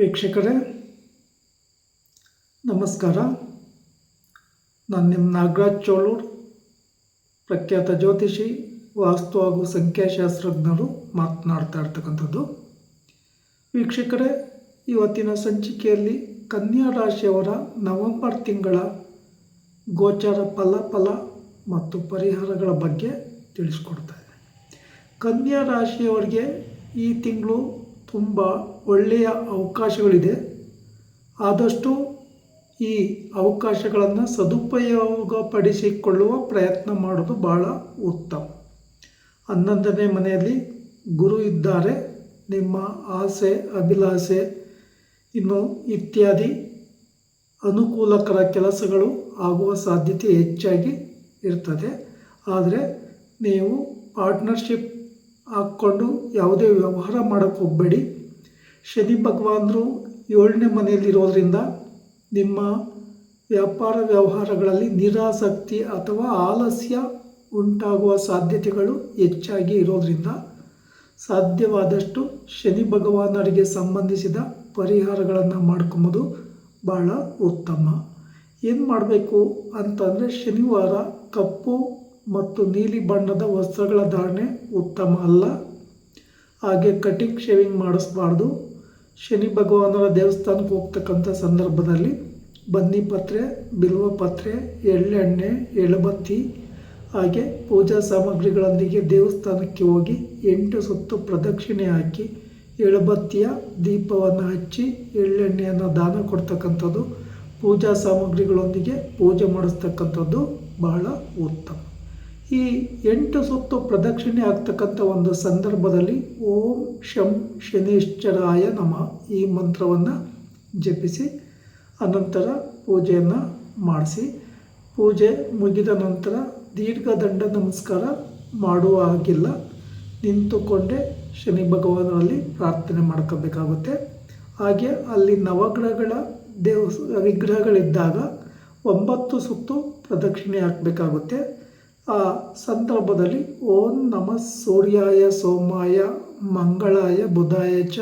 ವೀಕ್ಷಕರೇ, ನಮಸ್ಕಾರ. ನಾನು ನಿಮ್ಮ ನಾಗರಾಜ್ ಚೋಳೂರ್, ಪ್ರಖ್ಯಾತ ಜ್ಯೋತಿಷಿ, ವಾಸ್ತು ಹಾಗೂ ಸಂಖ್ಯಾಶಾಸ್ತ್ರಜ್ಞರು ಮಾತನಾಡ್ತಾ ಇರ್ತಕ್ಕಂಥದ್ದು. ವೀಕ್ಷಕರೇ, ಇವತ್ತಿನ ಸಂಚಿಕೆಯಲ್ಲಿ ಕನ್ಯಾ ರಾಶಿಯವರ ನವೆಂಬರ್ ತಿಂಗಳ ಗೋಚರ ಫಲ ಫಲ ಮತ್ತು ಪರಿಹಾರಗಳ ಬಗ್ಗೆ ತಿಳಿಸ್ಕೊಡ್ತಾ ಕನ್ಯಾ ರಾಶಿಯವರಿಗೆ ಈ ತಿಂಗಳು ತುಂಬ ಒಳ್ಳೆಯ ಅವಕಾಶಗಳಿದೆ. ಆದಷ್ಟು ಈ ಅವಕಾಶಗಳನ್ನು ಸದುಪಯೋಗಪಡಿಸಿಕೊಳ್ಳುವ ಪ್ರಯತ್ನ ಮಾಡೋದು ಭಾಳ ಉತ್ತಮ. ಹನ್ನೊಂದನೇ ಮನೆಯಲ್ಲಿ ಗುರು ಇದ್ದಾರೆ. ನಿಮ್ಮ ಆಸೆ, ಅಭಿಲಾಷೆ, ಇನ್ನು ಇತ್ಯಾದಿ ಅನುಕೂಲಕರ ಕೆಲಸಗಳು ಆಗುವ ಸಾಧ್ಯತೆ ಹೆಚ್ಚಾಗಿ ಇರ್ತದೆ. ಆದರೆ ನೀವು ಪಾರ್ಟ್ನರ್ಶಿಪ್ ಹಾಕ್ಕೊಂಡು ಯಾವುದೇ ವ್ಯವಹಾರ ಮಾಡೋಕ್ಕೆ ಹೋಗಬೇಡಿ. ಶನಿ ಭಗವಾನರು ಏಳನೇ ಮನೆಯಲ್ಲಿರೋದ್ರಿಂದ ನಿಮ್ಮ ವ್ಯಾಪಾರ ವ್ಯವಹಾರಗಳಲ್ಲಿ ನಿರಾಸಕ್ತಿ ಅಥವಾ ಆಲಸ್ಯ ಉಂಟಾಗುವ ಸಾಧ್ಯತೆಗಳು ಹೆಚ್ಚಾಗಿ ಇರೋದ್ರಿಂದ ಸಾಧ್ಯವಾದಷ್ಟು ಶನಿ ಭಗವಾನರಿಗೆ ಸಂಬಂಧಿಸಿದ ಪರಿಹಾರಗಳನ್ನು ಮಾಡ್ಕೊಂಬೋದು. ಭಾಳ ಉತ್ತಮ. ಏನು ಮಾಡಬೇಕು ಅಂತಂದರೆ ಶನಿವಾರ ಕಪ್ಪು ಮತ್ತು ನೀಲಿ ಬಣ್ಣದ ವಸ್ತ್ರಗಳ ಧಾರಣೆ ಉತ್ತಮ ಅಲ್ಲ. ಹಾಗೆ ಕಟಿಂಗ್ ಶೇವಿಂಗ್ ಮಾಡಿಸ್ಬಾರ್ದು. ಶನಿ ಭಗವಾನರ ದೇವಸ್ಥಾನಕ್ಕೆ ಹೋಗ್ತಕ್ಕಂಥ ಸಂದರ್ಭದಲ್ಲಿ ಬನ್ನಿ ಪತ್ರೆ, ಬಿಲ್ವ ಪತ್ರೆ ಎಳ್ಳೆಣ್ಣೆ ಎಳಬತ್ತಿ, ಹಾಗೆ ಪೂಜಾ ಸಾಮಗ್ರಿಗಳೊಂದಿಗೆ ದೇವಸ್ಥಾನಕ್ಕೆ ಹೋಗಿ ಎಂಟು ಸುತ್ತು ಪ್ರದಕ್ಷಿಣೆ ಹಾಕಿ ಎಳಬತ್ತಿಯ ದೀಪವನ್ನು ಹಚ್ಚಿ ಎಳ್ಳೆಣ್ಣೆಯನ್ನು ದಾನ ಕೊಡ್ತಕ್ಕಂಥದ್ದು, ಪೂಜಾ ಸಾಮಗ್ರಿಗಳೊಂದಿಗೆ ಪೂಜೆ ಮಾಡಿಸ್ತಕ್ಕಂಥದ್ದು ಬಹಳ ಉತ್ತಮ. ಈ ಎಂಟು ಸುತ್ತು ಪ್ರದಕ್ಷಿಣೆ ಆಗ್ತಕ್ಕಂಥ ಒಂದು ಸಂದರ್ಭದಲ್ಲಿ ಓಂ ಶಂ ಶನೀಶ್ಚರಾಯ ನಮ ಈ ಮಂತ್ರವನ್ನು ಜಪಿಸಿ, ಅನಂತರ ಪೂಜೆಯನ್ನು ಮಾಡಿಸಿ, ಪೂಜೆ ಮುಗಿದ ನಂತರ ದೀರ್ಘದಂಡ ನಮಸ್ಕಾರ ಮಾಡುವ ಹಾಗಿಲ್ಲ. ನಿಂತುಕೊಂಡೇ ಶನಿ ಭಗವಾನರಲ್ಲಿ ಪ್ರಾರ್ಥನೆ ಮಾಡ್ಕೋಬೇಕಾಗುತ್ತೆ. ಹಾಗೆ ಅಲ್ಲಿ ನವಗ್ರಹಗಳ ದೇವ, ವಿಗ್ರಹಗಳಿದ್ದಾಗ ಒಂಬತ್ತು ಸುತ್ತು ಪ್ರದಕ್ಷಿಣೆ ಹಾಕಬೇಕಾಗುತ್ತೆ. ಆ ಸಂದರ್ಭದಲ್ಲಿ ಓಂ ನಮ ಸೂರ್ಯಾಯ ಸೋಮಾಯ ಮಂಗಳಾಯ ಬುಧಾಯ ಚ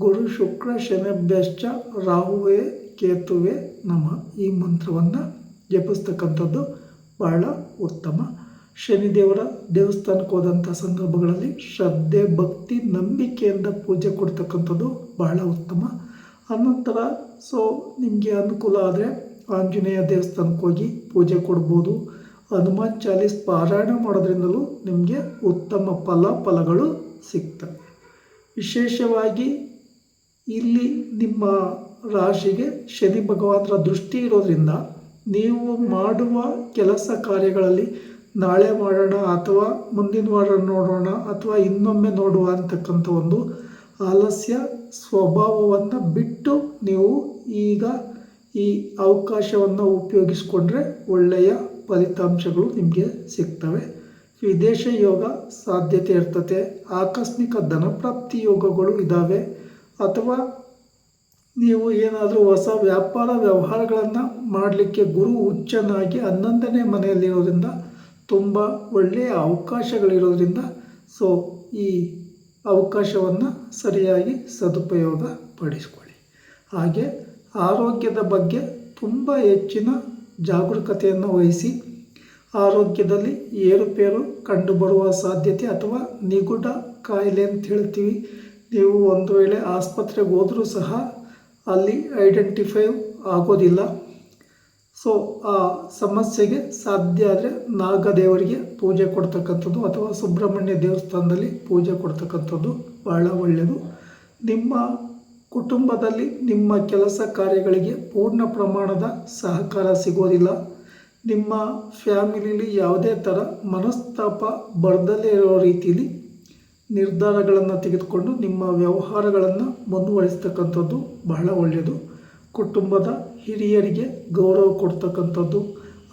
ಗುರು ಶುಕ್ರ ಶನಿಭ್ಯಶ್ಚ ರಾಹುವೇ ಕೇತುವೆ ನಮ. ಈ ಮಂತ್ರವನ್ನು ಜಪಿಸ್ತಕ್ಕಂಥದ್ದು ಬಹಳ ಉತ್ತಮ. ಶನಿದೇವರ ದೇವಸ್ಥಾನಕ್ಕೆ ಹೋದಂಥ ಸಂದರ್ಭಗಳಲ್ಲಿ ಶ್ರದ್ಧೆ, ಭಕ್ತಿ, ನಂಬಿಕೆಯಿಂದ ಪೂಜೆ ಕೊಡ್ತಕ್ಕಂಥದ್ದು ಬಹಳ ಉತ್ತಮ. ಅನಂತರ ಸೊ ನಿಮಗೆ ಅನುಕೂಲ ಆದರೆ ಆಂಜನೇಯ ದೇವಸ್ಥಾನಕ್ಕೆ ಹೋಗಿ ಪೂಜೆ ಕೊಡ್ಬೋದು. ಹನುಮಾನ್ ಚಾಲೀಸ್ ಪಾರಾಯಣ ಮಾಡೋದ್ರಿಂದಲೂ ನಿಮಗೆ ಉತ್ತಮ ಫಲ ಫಲಗಳು ಸಿಗ್ತವೆ ವಿಶೇಷವಾಗಿ ಇಲ್ಲಿ ನಿಮ್ಮ ರಾಶಿಗೆ ಶನಿ ಭಗವಂತರ ದೃಷ್ಟಿ ಇರೋದ್ರಿಂದ ನೀವು ಮಾಡುವ ಕೆಲಸ ಕಾರ್ಯಗಳಲ್ಲಿ ನಾಳೆ ಮಾಡೋಣ ಅಥವಾ ಮುಂದಿನ ವಾರ ನೋಡೋಣ ಅಥವಾ ಇನ್ನೊಮ್ಮೆ ನೋಡುವ ಅಂತಕ್ಕಂಥ ಒಂದು ಆಲಸ್ಯ ಸ್ವಭಾವವನ್ನು ಬಿಟ್ಟು ನೀವು ಈಗ ಈ ಅವಕಾಶವನ್ನು ಉಪಯೋಗಿಸ್ಕೊಂಡ್ರೆ ಒಳ್ಳೆಯ ಫಲಿತಾಂಶಗಳು ನಿಮಗೆ ಸಿಗ್ತವೆ. ವಿದೇಶ ಯೋಗ ಸಾಧ್ಯತೆ ಇರ್ತದೆ ಆಕಸ್ಮಿಕ ಧನಪ್ರಾಪ್ತಿ ಯೋಗಗಳು ಇದ್ದಾವೆ ಅಥವಾ ನೀವು ಏನಾದರೂ ಹೊಸ ವ್ಯಾಪಾರ ವ್ಯವಹಾರಗಳನ್ನು ಮಾಡಲಿಕ್ಕೆ ಗುರು ಹುಚ್ಚನಾಗಿ ಹನ್ನೊಂದನೇ ಮನೆಯಲ್ಲಿರೋದ್ರಿಂದ ತುಂಬ ಒಳ್ಳೆಯ ಅವಕಾಶಗಳಿರೋದ್ರಿಂದ ಸೊ, ಈ ಅವಕಾಶವನ್ನು ಸರಿಯಾಗಿ ಸದುಪಯೋಗ ಪಡಿಸ್ಕೊಳ್ಳಿ ಹಾಗೆ ಆರೋಗ್ಯದ ಬಗ್ಗೆ ತುಂಬ ಹೆಚ್ಚಿನ ಜಾಗರೂಕತೆಯನ್ನು ವಹಿಸಿ ಆರೋಗ್ಯದಲ್ಲಿ ಏರುಪೇರು ಕಂಡುಬರುವ ಸಾಧ್ಯತೆ ಅಥವಾ ನಿಗೂಢ ಕಾಯಿಲೆ ಅಂತ ಹೇಳ್ತೀವಿ. ನೀವು ಒಂದು ವೇಳೆ ಆಸ್ಪತ್ರೆಗೆ ಹೋದರೂ ಸಹ ಅಲ್ಲಿ ಐಡೆಂಟಿಫೈ ಆಗೋದಿಲ್ಲ. ಸೊ, ಆ ಸಮಸ್ಯೆಗೆ ಸಾಧ್ಯ ಆದರೆ ನಾಗದೇವರಿಗೆ ಪೂಜೆ ಕೊಡ್ತಕ್ಕಂಥದ್ದು ಅಥವಾ ಸುಬ್ರಹ್ಮಣ್ಯ ದೇವಸ್ಥಾನದಲ್ಲಿ ಪೂಜೆ ಕೊಡ್ತಕ್ಕಂಥದ್ದು ಭಾಳ ಒಳ್ಳೆಯದು. ನಿಮ್ಮ ಕುಟುಂಬದಲ್ಲಿ ನಿಮ್ಮ ಕೆಲಸ ಕಾರ್ಯಗಳಿಗೆ ಪೂರ್ಣ ಪ್ರಮಾಣದ ಸಹಕಾರ ಸಿಗೋದಿಲ್ಲ. ನಿಮ್ಮ ಫ್ಯಾಮಿಲಿಲಿ ಯಾವುದೇ ಥರ ಮನಸ್ತಾಪ ಬರ್ದಲ್ಲೇ ಇರೋ ರೀತಿಯಲ್ಲಿ ನಿರ್ಧಾರಗಳನ್ನು ತೆಗೆದುಕೊಂಡು ನಿಮ್ಮ ವ್ಯವಹಾರಗಳನ್ನು ಮುಂದುವರಿಸ್ತಕ್ಕಂಥದ್ದು ಬಹಳ ಒಳ್ಳೆಯದು. ಕುಟುಂಬದ ಹಿರಿಯರಿಗೆ ಗೌರವ ಕೊಡ್ತಕ್ಕಂಥದ್ದು,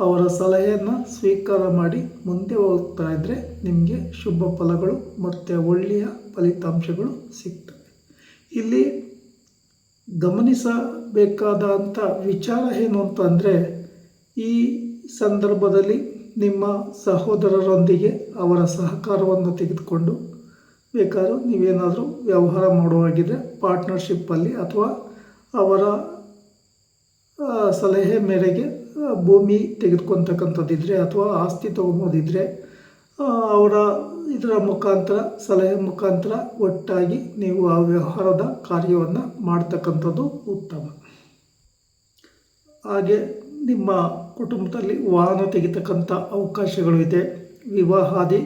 ಅವರ ಸಲಹೆಯನ್ನು ಸ್ವೀಕಾರ ಮಾಡಿ ಮುಂದೆ ಹೋಗ್ತಾ ಇದ್ದರೆ ನಿಮಗೆ ಶುಭ ಫಲಗಳು ಮತ್ತು ಒಳ್ಳೆಯ ಫಲಿತಾಂಶಗಳು ಸಿಗ್ತವೆ. ಇಲ್ಲಿ ಗಮನಿಸಬೇಕಾದಂಥ ವಿಚಾರ ಏನು ಅಂತಂದರೆ, ಈ ಸಂದರ್ಭದಲ್ಲಿ ನಿಮ್ಮ ಸಹೋದರರೊಂದಿಗೆ ಅವರ ಸಹಕಾರವನ್ನು ತೆಗೆದುಕೊಂಡು, ಬೇಕಾದ್ರೂ ನೀವೇನಾದರೂ ವ್ಯವಹಾರ ಮಾಡುವಾಗಿದ್ದರೆ ಪಾರ್ಟ್ನರ್ಶಿಪ್ಪಲ್ಲಿ ಅಥವಾ ಅವರ ಸಲಹೆ ಮೇರೆಗೆ ಭೂಮಿ ತೆಗೆದುಕೊತಕ್ಕಂಥದ್ದಿದ್ರೆ ಅಥವಾ ಆಸ್ತಿ ತೊಗೊಬೋದಿದ್ರೆ ಅವರ ಇದರ ಮುಖಾಂತರ, ಸಲಹೆ ಮುಖಾಂತರ ಒಟ್ಟಾಗಿ ನೀವು ಆ ವ್ಯವಹಾರದ ಕಾರ್ಯವನ್ನು ಮಾಡ್ತಕ್ಕಂಥದ್ದು ಉತ್ತಮ. ಹಾಗೆ ನಿಮ್ಮ ಕುಟುಂಬದಲ್ಲಿ ವಾಹನ ತೆಗಿತಕ್ಕಂಥ ಅವಕಾಶಗಳು ಇದೆ. ವಿವಾಹಾದಿ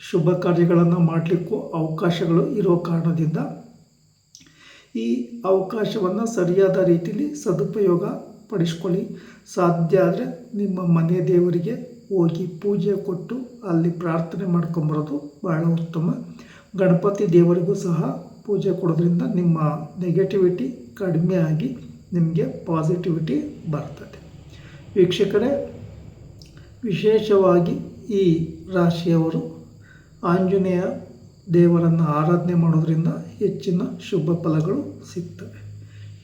ಶುಭ ಕಾರ್ಯಗಳನ್ನು ಮಾಡಲಿಕ್ಕೂ ಅವಕಾಶಗಳು ಇರೋ ಕಾರಣದಿಂದ ಈ ಅವಕಾಶವನ್ನು ಸರಿಯಾದ ರೀತಿಯಲ್ಲಿ ಸದುಪಯೋಗ ಪಡಿಸ್ಕೊಳ್ಳಿ ಸಾಧ್ಯ ಆದರೆ ನಿಮ್ಮ ಮನೆ ದೇವರಿಗೆ ಹೋಗಿ ಪೂಜೆ ಕೊಟ್ಟು ಅಲ್ಲಿ ಪ್ರಾರ್ಥನೆ ಮಾಡ್ಕೊಂಬರೋದು ಬಹಳ ಉತ್ತಮ. ಗಣಪತಿ ದೇವರಿಗೂ ಸಹ ಪೂಜೆ ಕೊಡೋದ್ರಿಂದ ನಿಮ್ಮ ನೆಗೆಟಿವಿಟಿ ಕಡಿಮೆ ಆಗಿ ನಿಮಗೆ ಪಾಸಿಟಿವಿಟಿ ಬರ್ತದೆ. ವೀಕ್ಷಕರೇ, ವಿಶೇಷವಾಗಿ ಈ ರಾಶಿಯವರು ಆಂಜನೇಯ ದೇವರನ್ನು ಆರಾಧನೆ ಮಾಡೋದ್ರಿಂದ ಹೆಚ್ಚಿನ ಶುಭ ಫಲಗಳು ಸಿಗ್ತವೆ.